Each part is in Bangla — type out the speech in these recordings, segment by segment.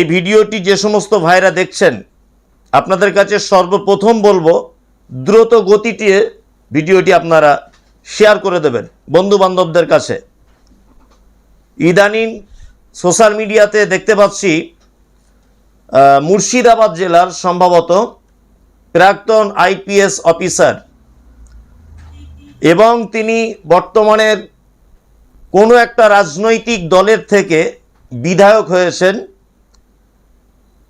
এই ভিডিওটি যে সমস্ত ভাইরা দেখছেন, আপনাদের কাছে সর্বপ্রথম বলব, দ্রুত গতিতে ভিডিওটি আপনারা শেয়ার করে দেবেন বন্ধু বান্ধবদের কাছে। ইদানিং সোশ্যাল মিডিয়াতে দেখতে পাচ্ছি মুর্শিদাবাদ জেলার সম্ভবত প্রাক্তন আইপিএস অফিসার এবং তিনি বর্তমানের কোনো একটা রাজনৈতিক দলের থেকে বিধায়ক হয়েছেন।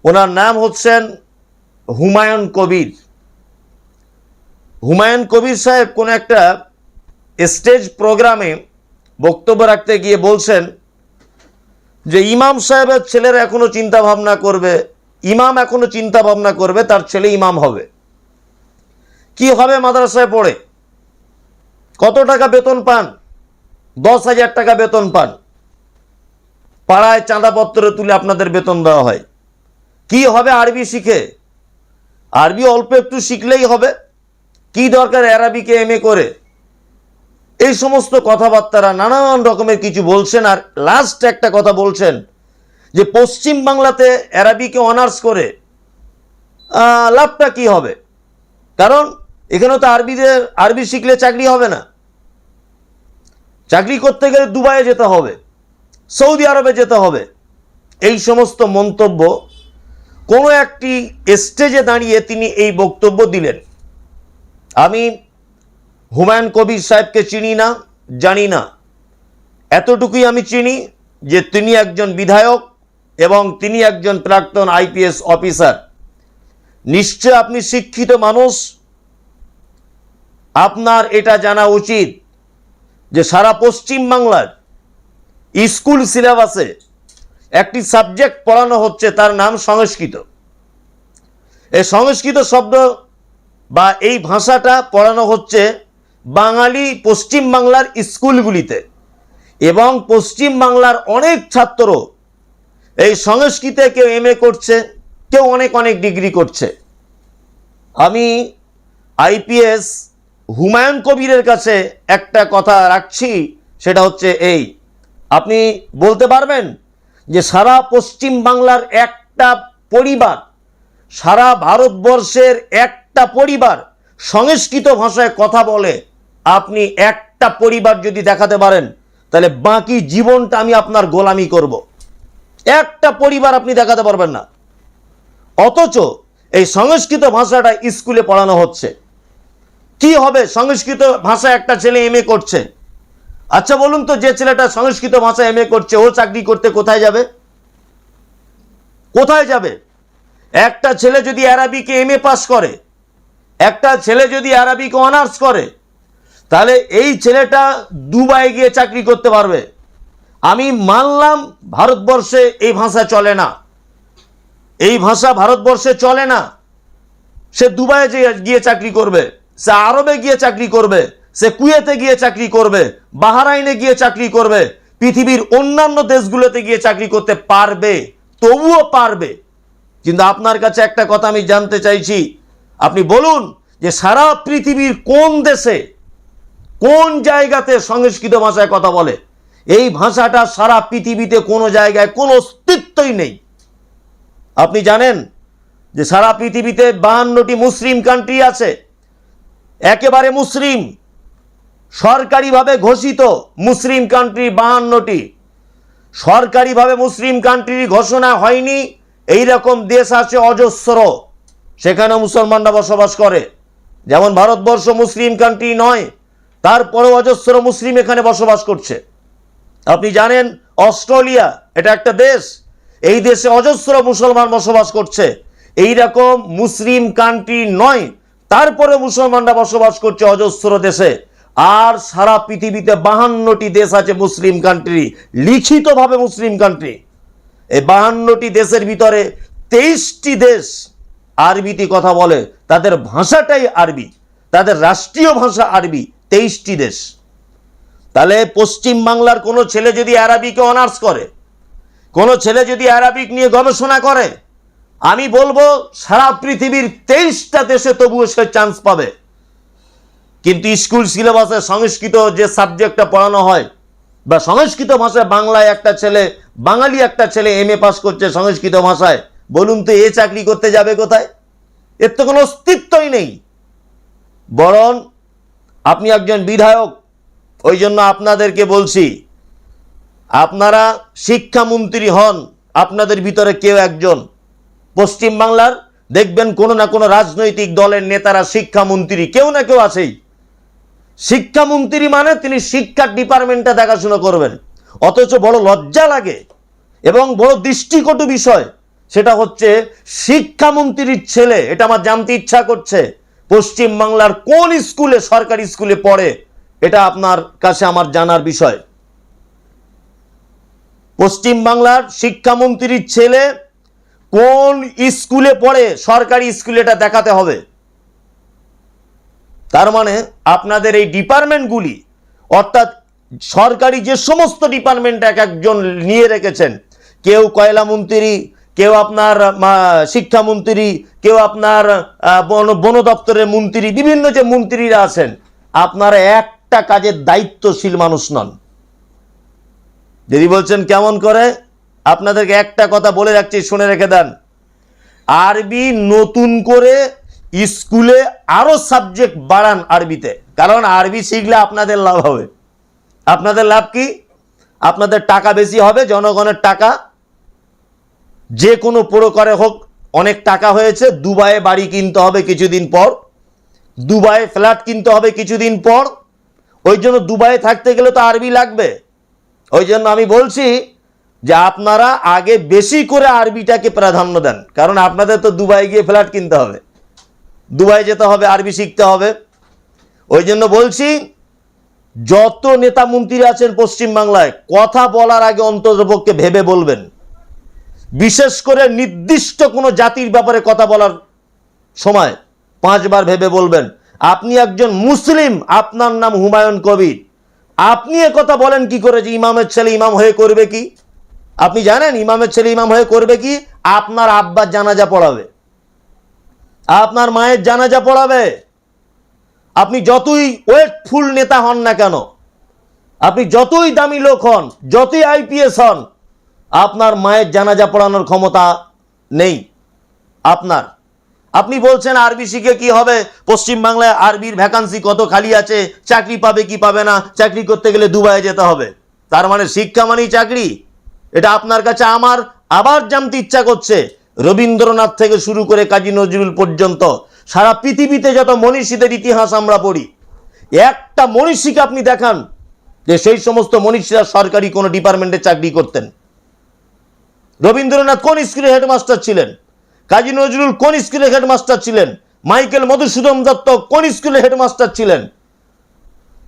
ওনার নাম হচ্ছেন হুমায়ুন কবির। হুমায়ুন কবির সাহেব কোনো একটা স্টেজ প্রোগ্রামে বক্তব্য রাখতে গিয়ে বলছেন যে, ইমাম সাহেবের ছেলেরা এখনও চিন্তা ভাবনা করবে, ইমাম এখনও চিন্তা ভাবনা করবে, তার ছেলে ইমাম হবে। কি হবে মাদ্রাসায় পড়ে? কত টাকা বেতন পান? দশ হাজার টাকা বেতন পান। পাড়ায় চাঁদাপত্র তুলে আপনাদের বেতন দেওয়া হয়। কি হবে আরবি শিখে? আরবি অল্প একটু শিখলেই হবে। কি দরকার অ্যারাবিকে এম করে? এই সমস্ত কথাবার্তারা নানান রকমের কিছু বলছেন আর লাস্ট একটা কথা বলছেন যে পশ্চিম বাংলাতে অ্যারাবিকে অনার্স করে লাভটা কি হবে? কারণ এখানে তো আরবিদের, আরবি শিখলে চাকরি হবে না। চাকরি করতে গেলে দুবাইয়ে যেতে হবে, সৌদি আরবে যেতে হবে। এই সমস্ত মন্তব্য কোনো একটি স্টেজে দাঁড়িয়ে তিনি এই বক্তব্য দিলেন। আমি হুমায়ুন কবির সাহেবকে চিনি না, জানি না। এতটুকুই আমি চিনি যে তিনি একজন বিধায়ক এবং তিনি একজন প্রাক্তন আইপিএস অফিসার। নিশ্চয় আপনি শিক্ষিত মানুষ। আপনার এটা জানা উচিত যে সারা পশ্চিম বাংলার স্কুল সিলেবাসে একটি সাবজেক্ট পড়ানো হচ্ছে, তার নাম সংস্কৃত। এই সংস্কৃত শব্দ বা এই ভাষাটা পড়ানো হচ্ছে বাঙালি পশ্চিম বাংলার স্কুলগুলিতে এবং পশ্চিম বাংলার অনেক ছাত্র এই সংস্কৃতে কেউ এম করছে, কেউ অনেক অনেক ডিগ্রি করছে। আমি আইপিএস হুমায়ুন কবিরের কাছে একটা কথা রাখছি, সেটা হচ্ছে এই। আপনি বলতে পারবেন যে সারা পশ্চিম বাংলার একটা পরিবার, সারা ভারতবর্ষের একটা পরিবার সংস্কৃত ভাষায় কথা বলে, আপনি একটা পরিবার যদি দেখাতে পারেন, তাহলে বাকি জীবনটা আমি আপনার গোলামি করব। একটা পরিবার আপনি দেখাতে পারবেন না। অথচ এই সংস্কৃত ভাষাটা স্কুলে পড়ানো হচ্ছে। কি হবে? সংস্কৃত ভাষা একটা ছেলে এম করছে। আচ্ছা বলুন তো, যে ছেলেটা সংস্কৃত ভাষা এম করছে, ও চাকরি করতে কোথায় যাবে? কোথায় যাবে? একটা ছেলে যদি অ্যারাবিকে এম এ পাস করে, একটা ছেলে যদি অ্যারাবিকে অনার্স করে, তাহলে এই ছেলেটা দুবাই গিয়ে চাকরি করতে পারবে। আমি মানলাম, ভারতবর্ষে এই ভাষা চলে না। এই ভাষা ভারতবর্ষে চলে না। সে দুবাইয়ে গিয়ে চাকরি করবে, সে আরবে গিয়ে চাকরি করবে। সে কুয়েতে গিয়ে চাকরি করবে, বাহারাইনে গিয়ে চাকরি করবে, পৃথিবীর অন্যান্য দেশগুলোতে গিয়ে চাকরি করতে পারবে, তবুও পারবে। কিন্তু আপনার কাছে একটা কথা আমি জানতে চাইছি। আপনি বলুন যে সারা পৃথিবীর কোন দেশে, কোন জায়গাতে সংস্কৃত ভাষায় কথা বলে? এই ভাষাটা সারা পৃথিবীতে কোনো জায়গায় কোনো অস্তিত্বই নেই। আপনি জানেন যে সারা পৃথিবীতে বাহান্নটি মুসলিম কান্ট্রি আছে। একেবারে মুসলিম। সরকারিভাবে ঘোষিত মুসলিম কান্ট্রি বাহান্নটি। সরকারিভাবে মুসলিম কান্ট্রির ঘোষণা হয়নি এই রকম দেশ আছে অজস্র। সেখানে মুসলমানরা বসবাস করে। যেমন ভারতবর্ষ মুসলিম কান্ট্রি নয়, তারপরেও অজস্র মুসলিম এখানে বসবাস করছে। আপনি জানেন, অস্ট্রেলিয়া এটা একটা দেশ, এই দেশে অজস্র মুসলমান বসবাস করছে। এই রকম মুসলিম কান্ট্রি নয় তারপরে মুসলমানরা বসবাস করছে অজস্র দেশে। আর সারা পৃথিবীতে বাহান্নটি দেশ আছে মুসলিম কান্ট্রি লিখিতভাবে মুসলিম কান্ট্রি এই বাহান্নটি দেশের ভিতরে তেইশটি দেশ আরবিতে কথা বলে। তাদের ভাষাটাই আরবি। তাদের রাষ্ট্রীয় ভাষা আরবি, তেইশটি দেশ। তাহলে পশ্চিম বাংলার কোনো ছেলে যদি আরবিকে অনার্স করে, কোনো ছেলে যদি আরবিক নিয়ে গবেষণা করে, আমি বলব সারা পৃথিবীর তেইশটা দেশে তবুও সে চান্স পাবে। কিন্তু স্কুল সিলেবাসে সংস্কৃত যে সাবজেক্টটা পড়ানো হয়, বা সংস্কৃত ভাষায় বাংলায় একটা ছেলে, বাঙালি একটা ছেলে এম এ পাস করছে সংস্কৃত ভাষায়, বলুন তো এ চাকরি করতে যাবে কোথায়? এর তো কোনো অস্তিত্বই নেই। বরং আপনি একজন বিধায়ক, ওই জন্য আপনাদেরকে বলছি, আপনারা শিক্ষামন্ত্রী হন, আপনাদের ভিতরে কেউ একজন। পশ্চিমবাংলার দেখবেন কোনো না কোনো রাজনৈতিক দলের নেতারা শিক্ষামন্ত্রী, কেউ না কেউ আছেই। শিক্ষামন্ত্রী মানে তিনি শিক্ষা ডিপার্টমেন্টটা দেখাশোনা করবেন। অথচ বড় লজ্জা লাগে এবং বড় দৃষ্টিকটু বিষয়, সেটা হচ্ছে শিক্ষামন্ত্রীর ছেলে, এটা আমার জানতে ইচ্ছা করছে পশ্চিম বাংলার কোন স্কুলে, সরকারি স্কুলে পড়ে, এটা আপনার কাছে আমার জানার বিষয়। পশ্চিম বাংলার শিক্ষামন্ত্রীর ছেলে কোন স্কুলে পড়ে, সরকারি স্কুলে এটা দেখাতে হবে। তার মানে আপনাদের এই ডিপার্টমেন্টগুলি, অর্থাৎ সরকারি যে সমস্ত ডিপার্টমেন্ট এক একজন নিয়ে রেখেছেন, কেউ কয়লা মন্ত্রী, কেউ আপনার শিক্ষামন্ত্রী কেউ আপনার বন বন দপ্তরের মন্ত্রী, বিভিন্ন যে মন্ত্রীরা আছেন, আপনারা একটা কাজের দায়িত্বশীল মানুষ নন। যদি বলছেন, কেমন করে? আপনাদেরকে একটা কথা বলে রাখছি, শুনে রেখে দেন। আরবি নতুন করে স্কুলে আরও সাবজেক্ট বাড়ান আরবিতে। কারণ আরবি শিখলে আপনাদের লাভ হবে। আপনাদের লাভ কি? আপনাদের টাকা বেশি হবে, জনগণের টাকা। যে কোনো প্রকারে হোক, অনেক টাকা হয়েছে, দুবাইয়ে বাড়ি কিনতে হবে কিছুদিন পর। দুবাইয়ে ফ্ল্যাট কিনতে হবে কিছুদিন পর। ওই জন্য দুবাইয়ে থাকতে গেলে তো আরবি লাগবে। ওই জন্য আমি বলছি যে আপনারা আগে বেশি করে আরবিটাকে প্রাধান্য দেন। কারণ আপনাদের তো দুবাই গিয়ে ফ্ল্যাট কিনতে হবে। দুবাই যেতে হবে, আরবি শিখতে হবে। ওই জন্য বলছি, যত নেতা মন্ত্রী আছেন পশ্চিমবাংলায়, কথা বলার আগে অন্ততপক্ষে ভেবে বলবেন। বিশেষ করে নির্দিষ্ট কোনো জাতির ব্যাপারে কথা বলার সময় পাঁচবার ভেবে বলবেন। আপনি একজন মুসলিম, আপনার নাম হুমায়ুন কবির। আপনি কথা বলেন কি করে যে ইমামের ছেলে ইমাম হয়ে করবে কি? আপনি জানেন ইমামের ছেলে ইমাম হয়ে করবে কি? আপনার আব্বার জানাজা পড়াবে। আপনার মায়ের জানাজা পড়াবে। আপনি যতই ওয়েটফুল নেতা হন না কেন, আপনি যতই দামি লোক হন, যতই আইপিএস হন, আপনার মায়ের জানাজা পড়ানোর ক্ষমতা নেই। আপনার। আপনি বলছেন আরবি শিখে কি হবে? পশ্চিমবাংলায় আরবির ভ্যাকান্সি কত খালি আছে? চাকরি পাবে কি পাবে না? চাকরি করতে গেলে দুবাইয়ে যেতে হবে। তার মানে শিক্ষা মানেই চাকরি। এটা আপনার কাছে আমার, আবার জানতে ইচ্ছা করছে। রবীন্দ্রনাথ থেকে শুরু করে কাজী নজরুল পর্যন্ত সারা পৃথিবীতে যত মনীষীদের ইতিহাস আমরা পড়ি, একটা মনীষীকে আপনি দেখান যে সেই সমস্ত মনীষীরা সরকারি কোনো ডিপার্টমেন্টে চাকরি করতেন। রবীন্দ্রনাথ কোন স্কুলে হেডমাস্টার ছিলেন? কাজী নজরুল কোন স্কুলে হেডমাস্টার ছিলেন? মাইকেল মধুসূদন দত্ত কোন স্কুলে হেডমাস্টার ছিলেন?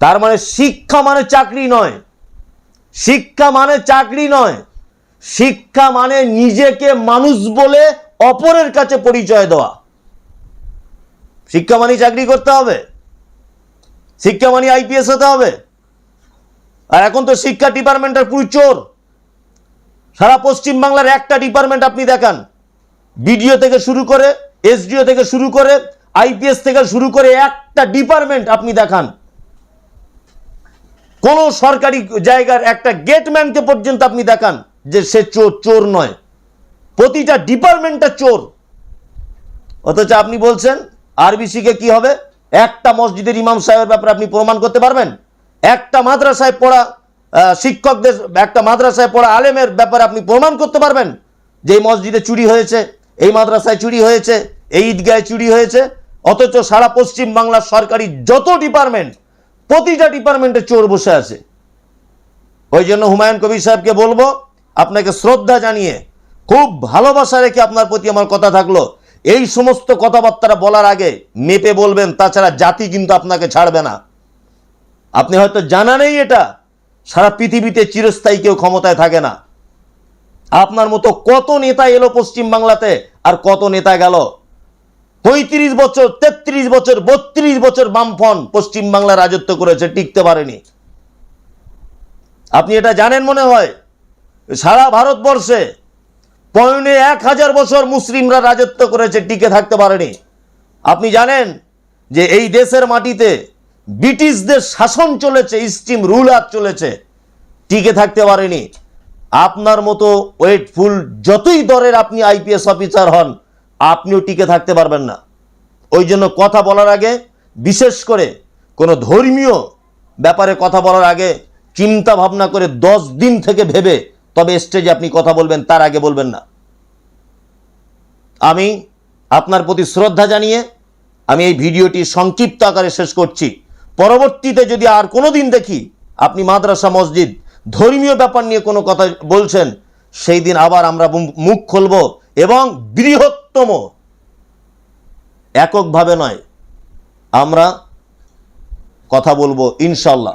তার মানে শিক্ষা মানে চাকরি নয়। শিক্ষা মানে চাকরি নয়। শিক্ষা মানে নিজেকে মানুষ বলে অপরের কাছে পরিচয় দেওয়া। শিক্ষা মানে চাকরি করতে হবে। শিক্ষা মানে আইপিএস হতে হবে। আর এখন তো শিক্ষা ডিপার্টমেন্টের পুরো চোর। সারা পশ্চিম বাংলার একটা ডিপার্টমেন্ট আপনি দেখান। বিডিও থেকে শুরু করে, এসডিও থেকে শুরু করে, আইপিএস থেকে শুরু করে একটা ডিপার্টমেন্ট আপনি দেখান। কোন সরকারি জায়গার একটা গেটম্যানকে পর্যন্ত আপনি দেখান। যে সে চোর চোর নয়। প্রতিটা ডিপার্টমেন্টটা চোর। অথচ আপনি বলছেন, আরবিসিকে কি হবে? একটা মসজিদের ইমাম সাহেবের ব্যাপারে আপনি প্রমাণ করতে পারবেন? একটা মাদ্রাসায় পড়া শিক্ষকদের, একটা মাদ্রাসায় পড়া আলেমের ব্যাপারে আপনি প্রমাণ করতে পারবেন যে এই মসজিদে চুরি হয়েছে, এই মাদ্রাসায় চুরি হয়েছে, এই ঈদগায় চুরি হয়েছে। অথচ সারা পশ্চিম বাংলার সরকারি যত ডিপার্টমেন্ট, প্রতিটা ডিপার্টমেন্টে চোর বসে আছে। ওই জন্য হুমায়ুন কবির সাহেবকে বলব আপনাকে শ্রদ্ধা জানিয়ে খুব ভালোবাসা রেখে আপনার প্রতি আমার কথা থাকল। এই সমস্ত কথাবার্তা বলার আগে মেপে বলবেন, তাছাড়া জাতি কিন্তু আপনাকে ছাড়বে না। আপনি হয়তো জানা নেই এটা, সারা পৃথিবীতে চিরস্থায়ী কেউ ক্ষমতায় থাকে না। আপনার মতো কত নেতা এলো পশ্চিম বাংলাতে, আর কত নেতা গেল? পঁয়ত্রিশ বছর, তেত্রিশ বছর, বত্রিশ বছর বামফন পশ্চিম বাংলা রাজত্ব করেছে, টিকতে পারেনি। আপনি এটা জানেন মনে হয়? সারা ভারতবর্ষে পয়নে এক হাজার বছর মুসলিমরা রাজত্ব করেছে, টিকে থাকতে পারেনি। আপনি জানেন যে এই দেশের মাটিতে ব্রিটিশদের শাসন চলেছে স্টিম রুলার চলেছে, টিকে থাকতে পারেনি। আপনার মতো ওয়েটফুল যতই দরের আপনি আইপিএস অফিসার হন, আপনিও টিকে থাকতে পারবেন না। ওই জন্য কথা বলার আগে, বিশেষ করে কোনো ধর্মীয় ব্যাপারে কথা বলার আগে, চিন্তা ভাবনা করে দশ দিন থেকে ভেবে তবে স্টেজে আপনি কথা বলবেন, তার আগে বলবেন না। আমি আপনার প্রতি শ্রদ্ধা জানিয়ে আমি এই ভিডিওটি সংক্ষিপ্ত আকারে শেষ করছি। পরবর্তীতে যদি আর কোনো দিন দেখি আপনি মাদ্রাসা, মসজিদ, ধর্মীয় ব্যাপার নিয়ে কোনো কথা বলছেন, সেই দিন আবার আমরা মুখ- খুলব এবং বৃহত্তম, এককভাবে নয়, আমরা কথা বলব ইনশাল্লাহ